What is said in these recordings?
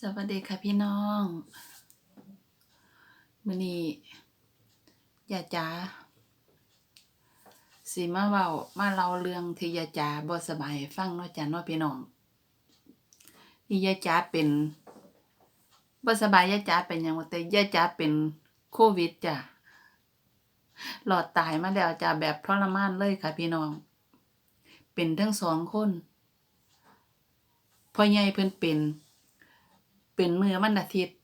สวัสดีค่ะพี่น้องมือนี้ยาจ๋าสิมาเว้ามาเล่าเรื่องที่ยาจ๋าบสบายฟังเนาะจ้ะเนาะพี่น้องที่ยาจ๋าเป็นบสบายยาจ๋าเป็นยังวะแต่ยาจ๋าเป็นโควิดจ้ะหลอดตายมาแล้วจ้ะแบบทรมานเลยค่ะพี่น้อง เป็นทั้งสองคนพ่อใหญ่เพิ่นเป็น เป็นมือวันอาทิตย์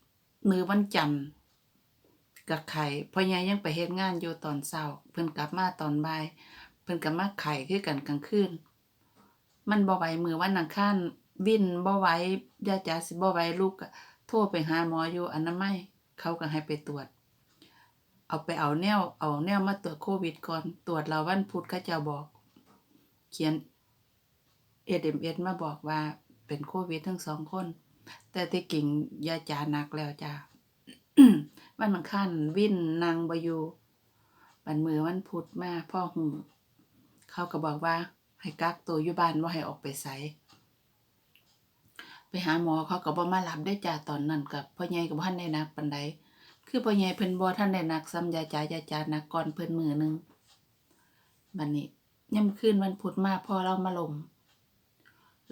มือวันจันทร์ก็ไข้พ่อใหญ่ยังไปเฮ็ดงานอยู่ตอนเช้าเพิ่นกลับมาตอนบ่ายเพิ่นก็มาไข้คือกันกลางคืนมันบ่ไหวมือวันอังคารวินบ่ไหวยาจ๋าสิบ่ไหวลูกโทรไปหาหมออยู่อนามัยเขาก็ให้ไปตรวจ เอาไปเอาแนวเอาแนวมาตรวจโควิดก่อนตรวจแล้ววันพุธเขาเจ้าบอก เขียน SMS มาบอกว่าเป็นโควิดทั้งสองคน แต่ที่จริงยาจาหนักแล้วจ้ะวันอังคารวินนั่งบ่อยู่บัดมื้อวันพุธมาพ่อฮู้เขาก็บอกว่า ให้กักตัวอยู่บ้านบ่าให้ออกไปไสไปหาหมอเขาก็บ่มารับเด้จ้ะตอนนั้นก็พ่อใหญ่ก็บ่ทันได้หนักปานใดคือพ่อใหญ่เพิ่นบ่ทันได้หนักส่ำยาจ๋ายาจาหนักก่อนเพิ่นมือหนึงบัดนี้ยามคืนวันพุธมาพ่อเรามาลม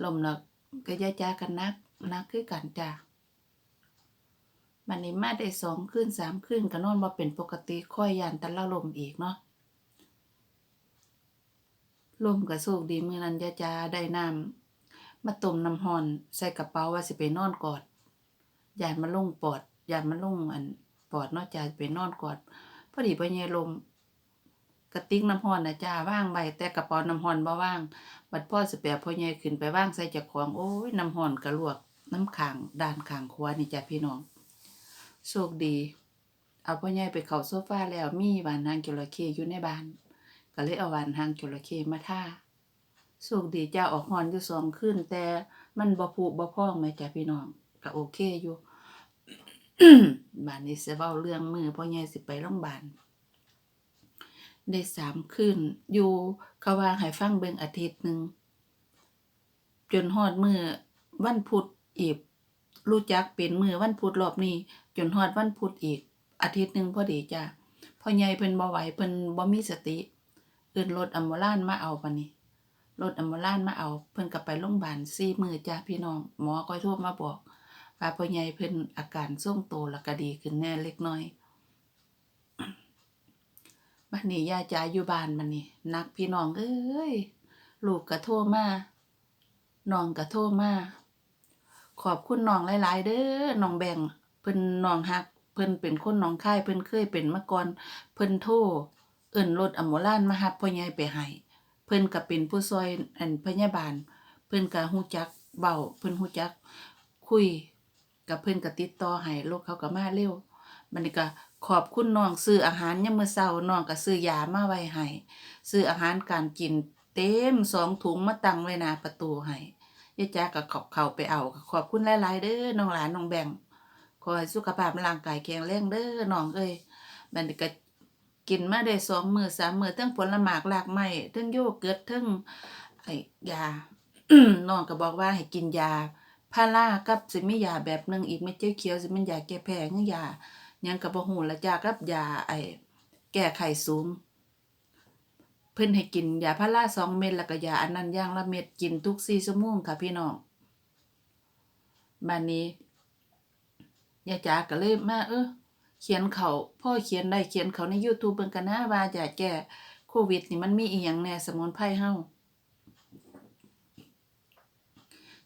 ลมแล้วก็ยาจาก็หนัก นักคือกันจ้ะบัดนี้มาได้สองคืนสามคืนก็นอนบ่เป็นปกติค่อยยานต่ละลมอีกเนาะลมก็โชคดีมื้อนั้นยาจาได้น้ำมาต้มน้ำร้อน ใส่กระเป๋าว่าสิไปนอนกอดยานมันลงปอดยานมันลงอันปอดนาะจ้ะไปนอนกอดพอดีพอใหญ่ลมกระติกน้ำร้อนนะจ้าว่างไว้แต่กระเป๋าน้ำร้อนบ่ว่าง บัดพ่อสิไปเอาพ่อใหญ่ขึ้นไปว่างใส่จ้าของโอ้ยน้ำร้อนก็ลวก น้ำข้างด้านข้างขวานี่จ้ะพี่น้องโชคดี เอาพ่อใหญ่ไปเขาโซฟาแล้วมีหวานหางจระเข้อยู่ในบ้าน ก็เลยเอาหวานหางจระเข้มาท่าโชคดีจ้าออกฮอนอยู่สองคืนแต่มันบ่พุบ่พองแม่จ้ะพี่น้องก็โอเคอยู่บ้านนี้เสิเว้าเรื่องมือพ่อใหญ่สิไปโรงบาลได้สามคืนอยู่เขาว่าให้ฟังเบิงอาทิตย์หนึ่งจนฮอดมือวันพุธ อีกรู้จักเป็นมือวันพุธรอบนี้ จนฮอดวันพุธอีก อาทิตย์หนึ่งพอดีจ้ะพ่อใหญ่เพิ่นบ่ไหวเพิ่นบ่มีสติเอิ้นรถอัมบูลานมาเอาบัดนี้รถอัมบูลานมาเอา เพิ่นก็ไปโรงบาล4มื้อจ้ะพี่น้อง หมอก็โทรมาบอกว่าพ่อใหญ่เพิ่นอาการทรงโตแล้วก็ดีขึ้นแน่เล็กน้อยบัดนี้ย่าจ๋าอยู่บ้านบัดนี้หนักพี่น้องเอ้ยลูกก็โทรมาน้องก็โทรมา ขอบคุณน้องหลาย ๆ เด้อน้องแบงเพิ่นน้องฮัก เพิ่นเป็นคนหนองคายเพิ่นเคยเป็นมาก่อนเพิ่นโทรเอิ้นรถอมบูลานมารับพ่อใหญ่ไปให้เพิ่นก็เป็นผู้ช่วยอันพยาบาล เพิ่นก็ฮู้จักเว้าเพิ่นฮู้จัก คุยกับเพิ่นก็ติดต่อให้ลูกเขาก็มาเร็วบัดนี้ก็ขอบคุณน้องซื้ออาหารยามมื้อเช้าน้องก็ซื้อยามาไว้ให้ซื้ออาหารการกินเต็มสองถุงมาตั้งไว้หน้าประตูให้ ยายจ๋าก็เข้าเข้าไปเอา ขอบคุณหลายๆเด้อน้องหลานน้องแบงขอให้สุขภาพร่างกายแข็งแรงเด้อน้องเอ้ยบันก็กินมาได้สองมือสามมือทั้งผลหมากรากไม้ทั้งโยเกิร์ตทั้งไอ้ยาน้องก็บอกว่าให้กินยาพารากับสิมียาแบบหนึงอีกเม็ดเขียวสิเป็นยาแก้แพ้หรือยายังก็บ่ฮู้ละจากับยาไอ้แก้ไขสูง พิ่นให้กินยาพาราสองเม็ดแล้วก็ยาอันนั้นอย่างละเม็ดกินทุก4ชั่วโมงค่ะพี่น้องบัดนี้ยาจ๋าก็เลยมาเออเขียนเขาพ่อเขียนได้เขียนเขาใน YouTube เบิ่งกันนะว่าจะแก้โควิดนี่มันมีอีหยังแน่สมุนไพรเฮา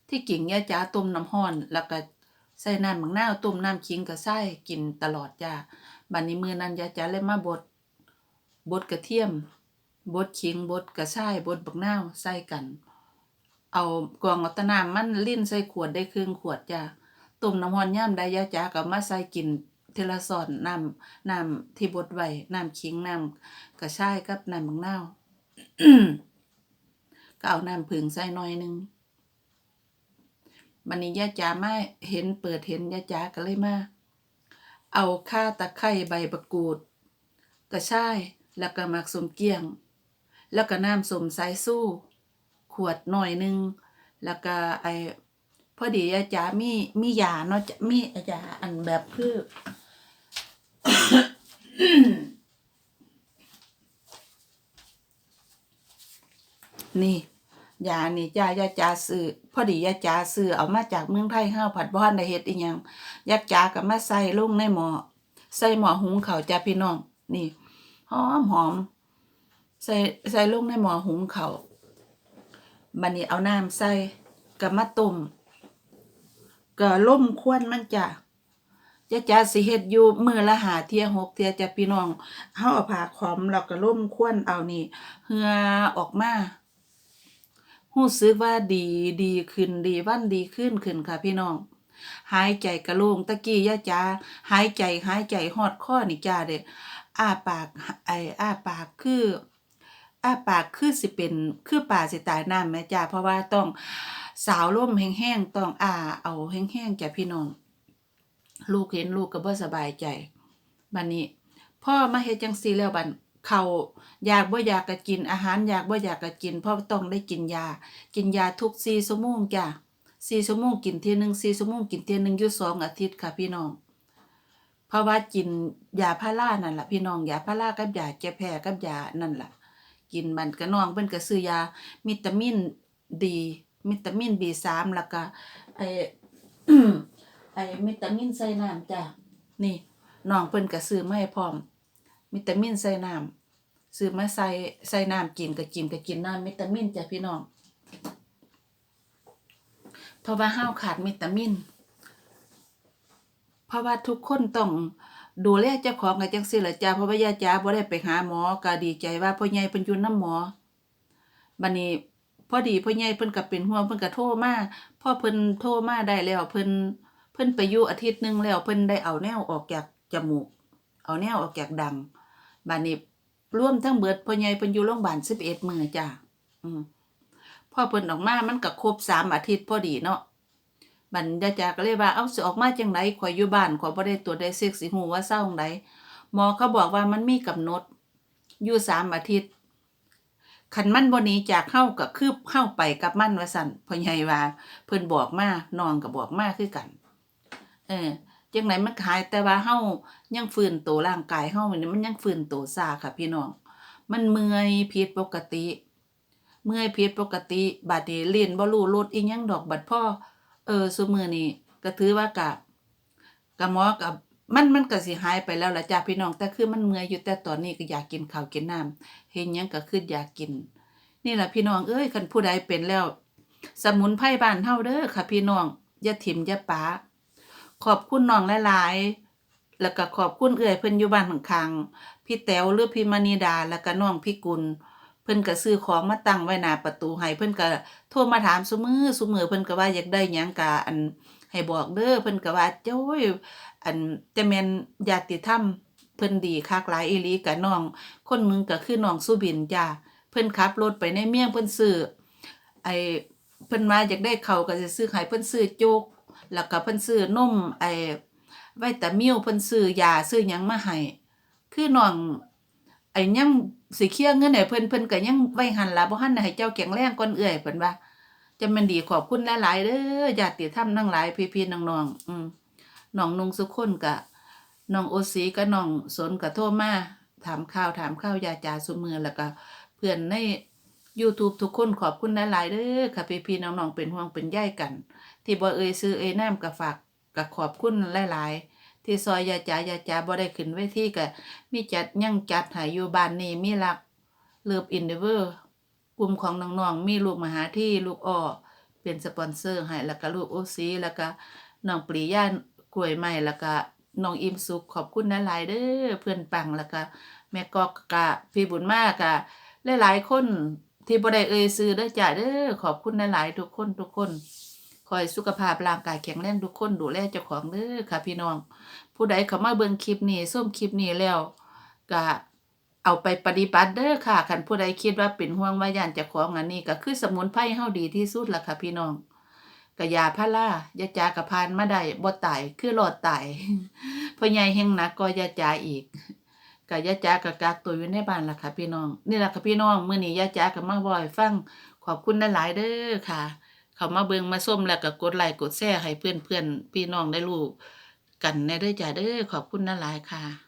ที่จริงยาจ๋าต้มน้ำร้อน แล้วก็ใส่น้ำบักนาวต้มน้ำขิงก็ใส่กินตลอดจ้าบัดนี้มือนั้นยาจ๋าเลยมาบดบดกระเทียม บดขิงบดกระชายบดบักนาวใส่กัน เอากรองอาแตน้ำมันลิ้นใส่ขวดได้ครึ่งขวดจ้าต้มน้ำร้อนยามใดยาจ๋าก็มาใส่กินเทละช้อนน้ำน้ำที่บดไว้น้ำขิงน้ำกระชายกับน้ำบักนาวก็เอาน้ำผึ้งใส่หน่อยหนึงบัดนี้ยาจ๋ามาเห็นเปิดเห็นยาจ๋าก็เลยมา เอาข่าตะไคร้ใบมะกูดกระชายแล้วก็หมักสมเกียง แล้วก็น้ำส้มสายสู้ ขวดหน่อยหนึง แล้วก็ไอ้พอดียายจ๋ามีมียาเนาะจะมียาอันแบบคือนี่ยานี่จ้ายาจาซื้อพอดียาจาซื้อเอามาจากเมืองไทยเฮาผัดบ่ทันได้เฮ็ดอีหยังยาจาก็มาใส่ลงในหม้อใส่หม้อหุงข้าวจ้าพี่น้อง นี่หอมหอม ใส่ใส่ลงในหม้อหุงข้าวบัดนี้เอาน้ำใส่ก็มาต้มก็ล่มควนมันจ้ะยาจ๋าสิเฮ็ดอยู่มือละหาเทียหกเทียจะพี่น้องเฮาเอาผ้าขอมแล้วก็ล่มควนเอานี่เหือออกมารู้สึกว่าดีดีขึ้นดีวันดีขึ้นขึ้นค่ะพี่น้อง หายใจกระโล่งตะกี้ย่าจ๋าหายใจหายใจฮอดคอนี่จ้าเด้อ้าปากไอ้อ้าปากคือ อ้าปากคือสิเป็นคือป่าสิตายน้ำแม่จ้าเพราะว่าต้องสาวลมแห้งๆต้องอาเอาแห้งๆจ้ะพี่น้อง ลูกเห็นลูกก็บ่สบายใจบัดนี้พ่อมาเฮ็ดจังซี่แล้วบัดเขาอยากบ่อยากก็กินอาหารอยากบ่อยากก็กินเพราะต้องได้กินยา กินยาทุก4ชั่วโมงจ้ะ4ชั่วโมงกินเที่ยหนึง4ชั่วโมงกินเที่ยหนึงอยู่สองอาทิตย์ค่ะพี่น้อง เพราะว่ากินยาพารานั่นล่ะพี่น้องยาพารากับยาแก้แพ้กับยานั่นล่ะ กินมันก็น้องเพิ่นก็ซื้อยาวิตามินดีวิตามิน B3 แล้วก็ไอ้ไอ้วิตามินใส่น้ำจ้ะนี่น้องเพิ่นก็ซื้อมาให้พร้อมวิตามินใส่น้ำซื้อมาใส่ใส่น้ำกินก็กินก็กินน้ำวิตามินจ้ะพี่น้องเพราะว่าห้าวขาดวิตามิน เพราะว่าทุกคนต้อง ดูแลเจ้าของกันจังซี่ละจ้าเพราะว่ายาจ๋าบ่ได้ไปหาหมอก็ดีใจว่าพ่อใหญ่เพิ่นอยู่นำหมอบัดนี้พอดีพ่อใหญ่เพิ่นก็เป็นห่วงเพิ่นก็โทรมาพ่อเพิ่นโทรมาได้แล้วเพิ่นเพิ่นไปอยู่อาทิตย์หนึงแล้วเพิ่นได้เอาแนวออกจากจมูก เอาแนวออกจากดังบัดนี้รวมทั้งเบิดพ่อใหญ่เพิ่นอยู่โรงพยาบาล11มื้อจ้าอืมพอเพิ่นออกมามันก็ครบสามอาทิตย์พอดีเนาะ บันยาจาก็เลยว่าเอาสิออกมาจังไดข่อยอยู่บ้านข่อยบ่ได้ตรวจได้เซ็กสิฮู้ว่าเศร้าจังไดหมอเขาบอกว่ามันมีกำหนดอยู่สามอาทิตย์คันมันบ่หนีจากเฮาก็คือเฮาไปกับมันว่าซั่นพ่อใหญ่ว่า เพิ่นบอกมานองก็บอกมาคือกัน เออจังไดมันหายแต่ว่าเฮายังฟื้นตัวร่างกายเฮานี่มันยังฟื้นตัวช้าค่ะ พี่น้อง มันเมื่อยผิดปกติ เมื่อยผิดปกติบัดนี้เล่นบ่รู้รสอีหยังดอกบัดพ่อ เออซุมื้อนี้ก็ถือว่ากะกะหมอกับมันมันก็สิหายไปแล้วละจ้าพี่น้อง แต่คือมันเมื่อยอยู่แต่ตอนนี้ก็อยากกินข้าวกินน้ำเห็นยังก็คืออยากกิน นี่แหละพี่น้องเอ้ยคันผู้ใดเป็นแล้ว สมุนไพรบ้านเฮาเด้อค่ะ พี่น้องอย่าถิ่มอย่าปาขอบคุณน้องหลายๆ แล้วก็ขอบคุณเอื้อยเพิ่นอยู่บ้านข้างๆพี่แต๋วหรือพี่มณีดาแล้วก็น้องพี่กุล เพิ่นก็ซื้อของมาตั้งไว้หน้าประตูให้เพิ่นก็โทรมาถามซุมือซุมือเพิ่นก็ว่าอยากได้หยังก็อันให้บอกเด้อเพิ่นก็ว่าโจ้ยอันแต่แม่นญาติธรรมเพิ่นดีคักหลายอีหลีกับน้อง คนหนึงก็คือน้องสุบินจ้าเพิ่นขับรถไปในเมียงเพิ่นซื้อไอเพิ่นว่าอยากได้เขาก็สิซื้อให้เพิ่นซื้อโจ๊กแล้วก็เพิ่นซื้อนมไอ้วิตามิวเพิ่นซื้อยาซื้อหยังมาให้คือน้อง ไอ้ยังสิเคลียร์เงินให้เพิ่นเพิ่นก็ยังไว้หันละบ่ทันให้เจ้าแข็งแรงก่อนเอื้อยเพิ่นว่าจะแม่นดีขอบคุณหลายๆเด้อญาติธรรมทั้งหลายพี่ๆน้องๆอืมน้องนุงสุคนก็น้องโอสีก็น้องสนก็โทรมาถามข่าวถามข่าวยาจาซุมือแล้วก็เพื่อนใน YouTube ทุกคนขอบคุณหลายๆเด้อค่ะพี่ๆน้องๆเป็นห่วงเป็นใยกัน ที่บ่เอ่ยชื่อเอ่ยนามก็ฝากก็ขอบคุณหลายๆ ที่ซอยยาจายาจาบ่ได้ขึ้นเวทีก็มีจัดยังจัดหายอยู่บ้านนี้มีรักเลิฟอินเดเวอร์กลุ่มของน้องๆมีลูกมหาที่ลูกอ้อเป็นสปอนเซอร์ให้แล้วก็ลูกโอซีแล้วก็น้องปรีย่านกล้วยไม้แล้วก็น้องอิมสุขขอบคุณหลายๆเด้อเพื่อนปังแล้วก็แม่กอกกะพี่บุญมากกะหลายๆคนที่บ่ได้เอ่ยชื่อเด้อจ้าเด้อขอบคุณหลายๆทุกคนทุกคน ขอให้สุขภาพร่างกายแข็งแรงทุกคนดูแลเจ้าของเด้อค่ะ พี่น้อง ผู้ใดเข้ามาเบิ่งคลิปนี้ส้มคลิปนี้แล้วก็เอาไปปฏิบัติเด้อค่ะคันผู้ใดคิดว่าเป็นห่วงว่าย่านเจ้าของอันนี้ก็คือสมุนไพรเฮาดีที่สุดล่ะค่ะ พี่น้องก็ยาพารายาจากะพานมาได้บ่ตายคือรอดตายพ่อใหญ่แห่งหนักก็ยาจาอีกก็ยาจากะกักตัวอยู่ในบ้านล่ะค่ะ พี่น้อง นี่ล่ะค่ะพี่น้องมื้อนี้ยาจาก็มาบ่อยฟังขอบคุณหลายๆเด้อค่ะ เขามาเบิงมาส้มแล้วก็กดไลค์กดแชร์ให้เพื่อนเพี่น้องได้รู้กันในเด้อจ้าเด้อขอบคุณนะหลายค่ะ